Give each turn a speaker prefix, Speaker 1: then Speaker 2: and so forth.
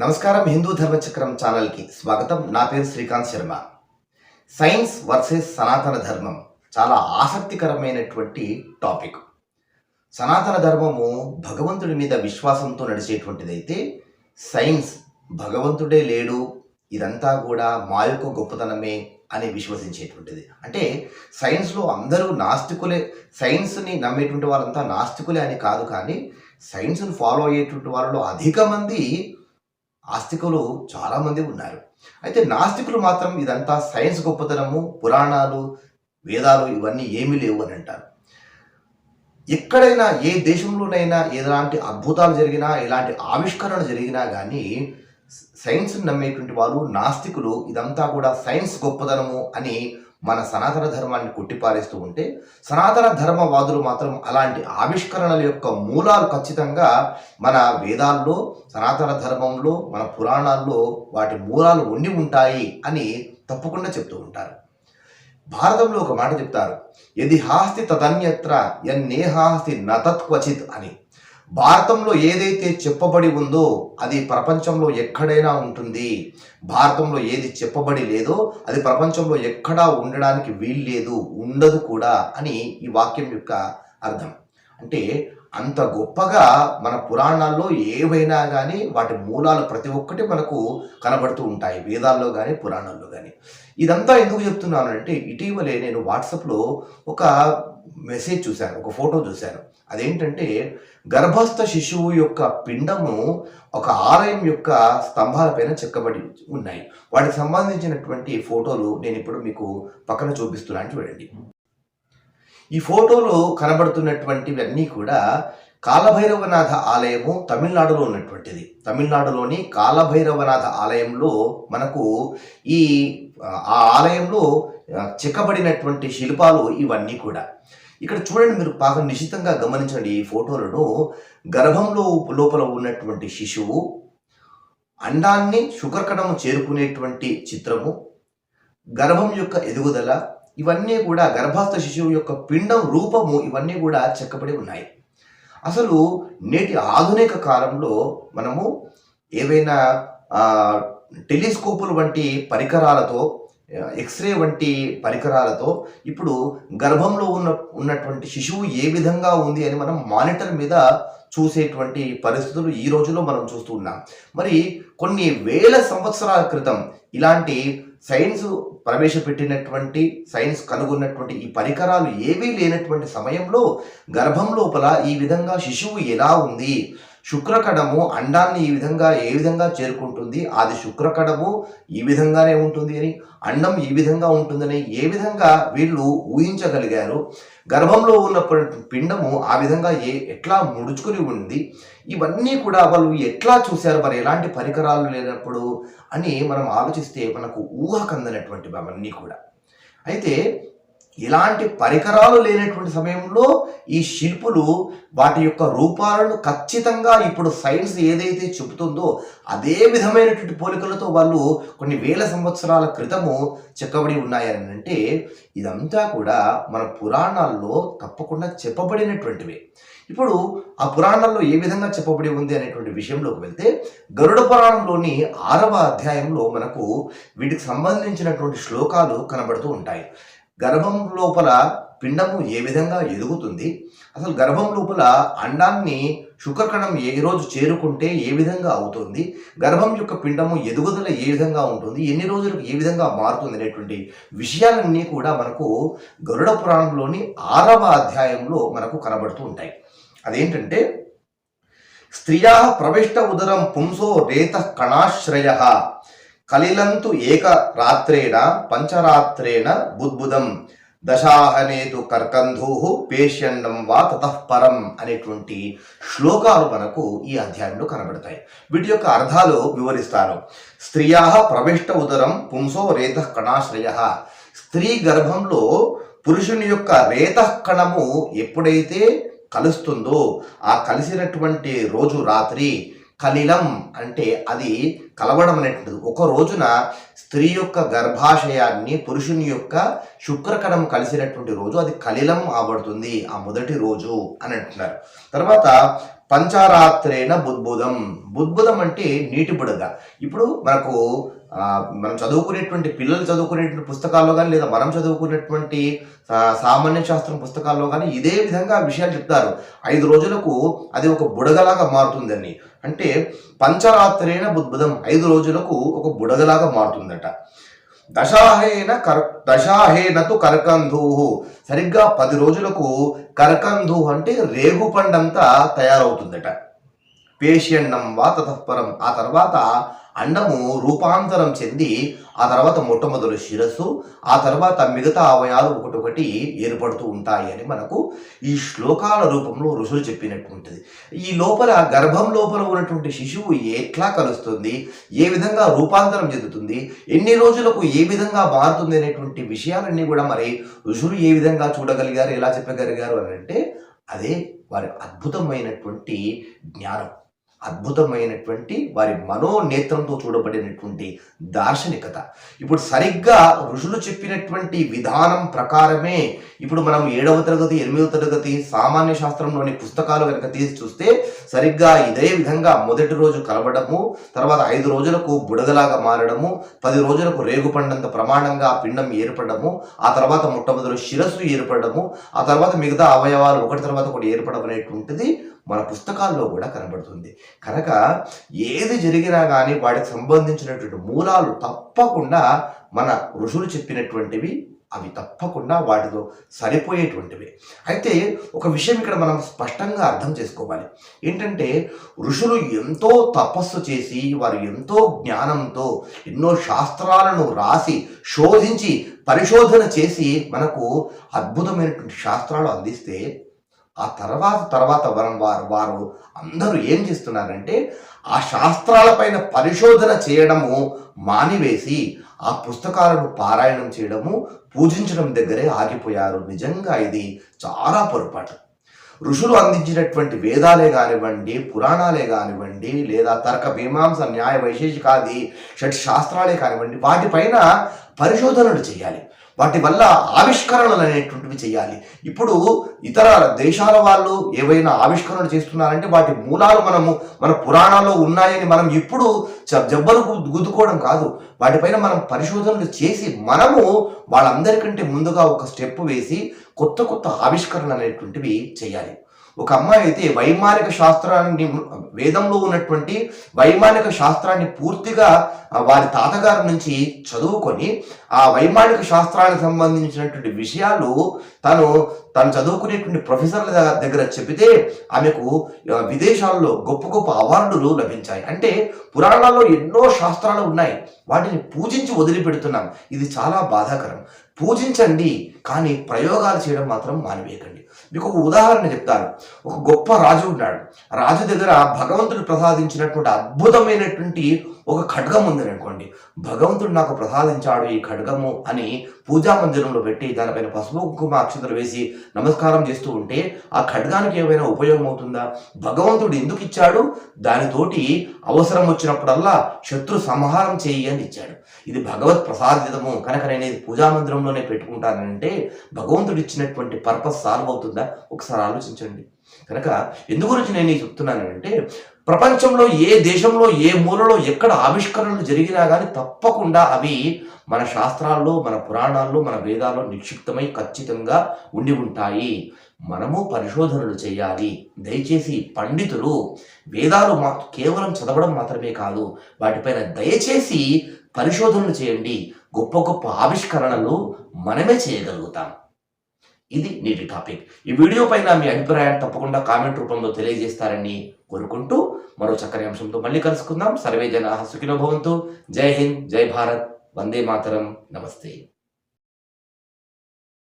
Speaker 1: నమస్కారం హిందూ ధర్మచక్రం ఛానల్కి స్వాగతం. నా పేరు శ్రీకాంత్ శర్మ. సైన్స్ వర్సెస్ సనాతన ధర్మం చాలా ఆసక్తికరమైనటువంటి టాపిక్. సనాతన ధర్మము భగవంతుడి మీద విశ్వాసంతో నడిచేటువంటిదైతే సైన్స్ భగవంతుడే లేడు ఇదంతా కూడా మా యొక్క గొప్పతనమే అని విశ్వసించేటువంటిది. అంటే సైన్స్లో అందరూ నాస్తికులే సైన్స్ని నమ్మేటువంటి వాళ్ళంతా నాస్తికులే అని కాదు కానీ సైన్స్ని ఫాలో అయ్యేటువంటి వాళ్ళలో అధిక మంది ఆస్తికులు చాలామంది ఉన్నారు. అయితే నాస్తికులు మాత్రం ఇదంతా సైన్స్ గొప్పతనము పురాణాలు వేదాలు ఇవన్నీ ఏమీ లేవు అని అంటారు. ఎక్కడైనా ఏ దేశంలోనైనా ఎలాంటి అద్భుతాలు జరిగినా ఎలాంటి ఆవిష్కరణ జరిగినా కానీ సైన్స్ నమ్మేటువంటి వాళ్ళు నాస్తికులు ఇదంతా కూడా సైన్స్ గొప్పతనము అని మన సనాతన ధర్మాన్ని కొట్టిపారేస్తూ ఉంటే సనాతన ధర్మవాదులు మాత్రం అలాంటి ఆవిష్కరణల యొక్క మూలాలు ఖచ్చితంగా మన వేదాల్లో సనాతన ధర్మంలో మన పురాణాల్లో వాటి మూలాలు ఉండి ఉంటాయి అని తప్పకుండా చెప్తూ ఉంటారు. భారతంలో ఒక మాట చెప్తారు ఎది హాస్తి తదన్యత్ర యన్నేహాస్తి నతత్వచిత్ అని. భారతంలో ఏదైతే చెప్పబడి ఉందో అది ప్రపంచంలో ఎక్కడైనా ఉంటుంది. భారతంలో ఏది చెప్పబడి లేదో అది ప్రపంచంలో ఎక్కడా ఉండడానికి వీల్లేదు ఉండదు కూడా అని ఈ వాక్యం యొక్క అర్థం. అంటే అంత గొప్పగా మన పురాణాల్లో ఏవైనా కానీ వాటి మూలాలు ప్రతి ఒక్కటి మనకు కనబడుతూ ఉంటాయి. వేదాల్లో కానీ పురాణాల్లో కానీ ఇదంతా ఎందుకు చెప్తున్నాను అంటే ఇటీవలే నేను వాట్సాప్లో ఒక మెసేజ్ చూశాను ఒక ఫోటో చూశాను. అదేంటంటే గర్భస్థ శిశువు యొక్క పిండము ఒక ఆలయం యొక్క స్తంభాలపైన చెక్కబడి ఉన్నాయి. వాటికి సంబంధించినటువంటి ఫోటోలు నేను ఇప్పుడు మీకు పక్కన చూపిస్తున్నాను చూడండి. ఈ ఫోటోలో కనబడుతున్నటువంటివన్నీ కూడా కాలభైరవనాథ ఆలయము తమిళనాడులో ఉన్నటువంటిది. తమిళనాడులోని కాలభైరవనాథ ఆలయంలో మనకు ఈ ఆ ఆలయంలో చెక్కబడినటువంటి శిల్పాలు ఇవన్నీ కూడా. ఇక్కడ చూడండి మీరు బాగా నిశ్చితంగా గమనించండి ఈ ఫోటోలను. గర్భంలో లోపల ఉన్నటువంటి శిశువు అండాన్ని శుకర్కణము చేరుకునేటువంటి చిత్రము గర్భం యొక్క ఎదుగుదల ఇవన్నీ కూడా గర్భస్థ శిశువు యొక్క పిండం రూపము ఇవన్నీ కూడా చెక్కబడి ఉన్నాయి. అసలు నేటి ఆధునిక కాలంలో మనము ఏవైనా టెలిస్కోపులు వంటి పరికరాలతో ఎక్స్రే వంటి పరికరాలతో ఇప్పుడు గర్భంలో ఉన్న ఉన్నటువంటి శిశువు ఏ విధంగా ఉంది అని మనం మానిటర్ మీద చూసేటువంటి పరిస్థితులు ఈ రోజులో మనం చూస్తున్నాం మరి కొన్ని వేల సంవత్సరాల క్రితం ఇలాంటి సైన్స్ ప్రవేశపెట్టినటువంటి సైన్స్ కనుగొన్నటువంటి ఈ పరికరాలు ఏవీ లేనటువంటి సమయంలో గర్భం లోపల ఈ విధంగా శిశువు ఎలా ఉంది? శుక్రకణము అండాన్ని ఈ విధంగా ఏ విధంగా చేరుకుంటుంది? అది శుక్రకణము ఈ విధంగానే ఉంటుంది అని అండం ఈ విధంగా ఉంటుందని ఏ విధంగా వీళ్ళు ఊహించగలిగారు? గర్భంలో ఉన్నప్పుడు పిండము ఆ విధంగా ఏ ఎట్లా ముడుచుకుని ఉంది? ఇవన్నీ కూడా వాళ్ళు ఎట్లా చూశారు? మరి ఎలాంటి పరికరాలు లేనప్పుడు అని మనం ఆలోచిస్తే మనకు ఊహకందనటువంటివి అవన్నీ కూడా. అయితే ఇలాంటి పరికరాలు లేనటువంటి సమయంలో ఈ శిల్పులు వాటి యొక్క రూపాలను ఖచ్చితంగా ఇప్పుడు సైన్స్ ఏదైతే చెబుతుందో అదే విధమైనటువంటి పోలికలతో వాళ్ళు కొన్ని వేల సంవత్సరాల క్రితము చెక్కబడి ఉన్నాయని అంటే ఇదంతా కూడా మన పురాణాల్లో తప్పకుండా చెప్పబడినటువంటివి. ఇప్పుడు ఆ పురాణాల్లో ఏ విధంగా చెప్పబడి ఉంది అనేటువంటి విషయంలోకి వెళ్తే గరుడ పురాణంలోని ఆరవ అధ్యాయంలో మనకు వీటికి సంబంధించినటువంటి శ్లోకాలు కనబడుతూ ఉంటాయి. గర్భం లోపల పిండము ఏ విధంగా ఎదుగుతుంది? అసలు గర్భం లోపల అండాన్ని శుక్రకణం ఏ రోజు చేరుకుంటే ఏ విధంగా అవుతుంది? గర్భం యొక్క పిండము ఎదుగుదల ఏ విధంగా ఉంటుంది? ఎన్ని రోజులకు ఏ విధంగా మారుతుంది అనేటువంటి విషయాలన్నీ కూడా మనకు గరుడ పురాణంలోని ఆరవ అధ్యాయంలో మనకు కనబడుతూ ఉంటాయి. అదేంటంటే స్త్రియా ప్రవిష్ట ఉదరం పుంసో రేత కణాశ్రయ కలిలంతు ఏక రాత్రేణ పంచరాత్రేణ బుద్బుదం. దశాహనేతు కర్కంధూ పేష్యండం వా తతఃపరం అనేటువంటి శ్లోకాలు మనకు ఈ అధ్యాయంలో కనబడతాయి. వీటి యొక్క అర్థాలు వివరిస్తారు స్త్రియా ప్రవిష్ట ఉదరం పుంసో రేత కణాశ్రయ. స్త్రీ గర్భంలో పురుషుని యొక్క రేత కణము ఎప్పుడైతే కలుస్తుందో ఆ కలిసినటువంటి రోజు రాత్రి కలిలం అంటే అది కలవడం అనేటువంటిది. ఒక రోజున స్త్రీ యొక్క గర్భాశయాన్ని పురుషుని యొక్క శుక్రకణం కలిసినటువంటి రోజు అది కలిలం ఆబడుతుంది ఆ మొదటి రోజు అని అంటున్నారు. తర్వాత పంచారాత్రేణ బుద్బుదం. బుద్బుదం అంటే నీటి బుడగ. ఇప్పుడు మనకు మనం చదువుకునేటువంటి పిల్లలు చదువుకునేటువంటి పుస్తకాల్లో కానీ లేదా మనం చదువుకునేటువంటి సామాన్య శాస్త్రం పుస్తకాల్లో కానీ ఇదే విధంగా విషయాలు చెప్తారు. ఐదు రోజులకు అది ఒక బుడగలాగా మారుతుందని అంటే పంచరాత్రైన బుద్బుధం ఐదు రోజులకు ఒక బుడగలాగా మారుతుందట. దశాహేన కర్ దశాహేనతు కర్కంధూ సరిగ్గా పది రోజులకు కర్కంధు అంటే రేగుపండంతా తయారవుతుందట. పేషియండం వా తతఃపరం ఆ తర్వాత అండము రూపాంతరం చెంది ఆ తర్వాత మొట్టమొదటి శిరస్సు ఆ తర్వాత మిగతా అవయాలు ఒకటొకటి ఏర్పడుతూ ఉంటాయి అని మనకు ఈ శ్లోకాల రూపంలో ఋషులు చెప్పినట్టు ఉంటుంది. ఈ లోపల గర్భం లోపల ఉన్నటువంటి శిశువు ఎట్లా కలుస్తుంది? ఏ విధంగా రూపాంతరం చెందుతుంది? ఎన్ని రోజులకు ఏ విధంగా మారుతుంది అనేటువంటి విషయాలన్నీ కూడా మరి ఋషులు ఏ విధంగా చూడగలిగారు ఎలా చెప్పగలిగారు అని అంటే అదే వారి అద్భుతమైనటువంటి జ్ఞానం. అద్భుతమైనటువంటి వారి మనోనేత్రంతో చూడబడినటువంటి దార్శనికత. ఇప్పుడు సరిగ్గా ఋషులు చెప్పినటువంటి విధానం ప్రకారమే ఇప్పుడు మనం ఏడవ తరగతి ఎనిమిదవ తరగతి సామాన్య శాస్త్రంలోని పుస్తకాలు కనుక తీసి చూస్తే సరిగ్గా ఇదే విధంగా మొదటి రోజు కలవడము తర్వాత ఐదు రోజులకు బుడగలాగా మారడము పది రోజులకు రేగుపండంత ప్రమాణంగా పిండం ఏర్పడము ఆ తర్వాత మొట్టమొదటి శిరస్సు ఏర్పడము ఆ తర్వాత మిగతా అవయవాలు ఒకటి తర్వాత ఒకటి ఏర్పడమనేటువంటిది మన పుస్తకాల్లో కూడా కనబడుతుంది. కనుక ఏది జరిగినా కానీ వాటికి సంబంధించినటువంటి మూలాలు తప్పకుండా మన ఋషులు చెప్పినటువంటివి అవి తప్పకుండా వాటితో సరిపోయేటువంటివి. అయితే ఒక విషయం ఇక్కడ మనం స్పష్టంగా అర్థం చేసుకోవాలి. ఏంటంటే ఋషులు ఎంతో తపస్సు చేసి వారు ఎంతో జ్ఞానంతో ఎన్నో శాస్త్రాలను రాసి శోధించి పరిశోధన చేసి మనకు అద్భుతమైనటువంటి శాస్త్రాలు అందిస్తే ఆ తర్వాత తర్వాత వరం వారు వారు అందరూ ఏం చేస్తున్నారంటే ఆ శాస్త్రాలపైన పరిశోధన చేయడము మానివేసి ఆ పుస్తకాలను పారాయణం చేయడము పూజించడం దగ్గరే ఆగిపోయారు. నిజంగా ఇది చాలా పొరపాటు. ఋషులు అందించినటువంటి వేదాలే కానివ్వండి పురాణాలే కానివ్వండి లేదా తర్క మీమాంస న్యాయ వైశేషికాది షట్ శాస్త్రాలే కానివ్వండి వాటిపైన పరిశోధనలు చేయాలి. వాటి వల్ల ఆవిష్కరణలు అనేటువంటివి చేయాలి. ఇప్పుడు ఇతర దేశాల వాళ్ళు ఏవైనా ఆవిష్కరణలు చేస్తున్నారంటే వాటి మూలాలు మనము మన పురాణాల్లో ఉన్నాయని మనం ఇప్పుడు జ- జబ్బలు గుద్దుకోవడం కాదు. వాటిపైన మనం పరిశోధనలు చేసి మనము వాళ్ళందరికంటే ముందుగా ఒక స్టెప్ వేసి కొత్త కొత్త ఆవిష్కరణలు అనేటువంటివి చేయాలి. ఒక అమ్మాయి అయితే వైమానిక శాస్త్రాన్ని వేదంలో ఉన్నటువంటి వైమానిక శాస్త్రాన్ని పూర్తిగా వారి తాతగారి నుంచి చదువుకొని ఆ వైమానిక శాస్త్రానికి సంబంధించినటువంటి విషయాలు తను తను చదువుకునేటువంటి ప్రొఫెసర్ల దగ్గ- దగ్గర చెబితే ఆమెకు విదేశాల్లో గొప్ప గొప్ప అవార్డులు లభించాయి. అంటే పురాణాల్లో ఎన్నో శాస్త్రాలు ఉన్నాయి. వాటిని పూజించి వదిలిపెడుతున్నాం. ఇది చాలా బాధాకరం. పూజించండి కానీ ప్రయోగాలు చేయడం మాత్రం మానివేయకండి. మీకు ఒక ఉదాహరణ చెప్తాను. ఒక గొప్ప రాజు ఉన్నాడు. రాజు దగ్గర భగవంతుడు ప్రసాదించినటువంటి అద్భుతమైనటువంటి ఒక ఖడ్గం ఉంది అనుకోండి. భగవంతుడు నాకు ప్రసాదించాడు ఈ ఖడ్గము అని పూజా మందిరంలో పెట్టి దానిపైన పసుపు కుంకుమ అక్షతలు వేసి నమస్కారం చేస్తూ ఉంటే ఆ ఖడ్గానికి ఏమైనా ఉపయోగం అవుతుందా? భగవంతుడు ఎందుకు ఇచ్చాడు? దానితోటి అవసరం వచ్చినప్పుడల్లా శత్రు సంహారం చేయి అని ఇచ్చాడు. ఇది భగవత్ ప్రసాదితము. కనుక నేను ఇది పూజా మందిరంలోనే పెట్టుకుంటానంటే భగవంతుడు ఇచ్చినటువంటి పర్పస్ సాల్వ్ అవుతుందా? ఒకసారి ఆలోచించండి. కనుక ఎందు గురించి నేను చెప్తున్నానంటే చెప్తున్నాను అంటే ప్రపంచంలో ఏ దేశంలో ఏ మూలలో ఎక్కడ ఆవిష్కరణలు జరిగినా కానీ తప్పకుండా అవి మన శాస్త్రాల్లో మన పురాణాల్లో మన వేదాల్లో నిక్షిప్తమై ఖచ్చితంగా ఉండి ఉంటాయి. మనము పరిశోధనలు చేయాలి. దయచేసి పండితులు వేదాలు మా కేవలం చదవడం మాత్రమే కాదు వాటిపైన దయచేసి పరిశోధనలు చేయండి. గొప్ప గొప్ప ఆవిష్కరణలు మనమే చేయగలుగుతాం. ఇది నేటి టాపిక్. ఈ వీడియో పైన మీ అభిప్రాయాన్ని తప్పకుండా కామెంట్ రూపంలో తెలియజేస్తారని కోరుకుంటూ మరో చక్కని అంశంతో మళ్ళీ కలుసుకుందాం. సర్వే జన సుఖినో భవంతు. జై హింద్ జై భారత్. వందే మాతరం. నమస్తే.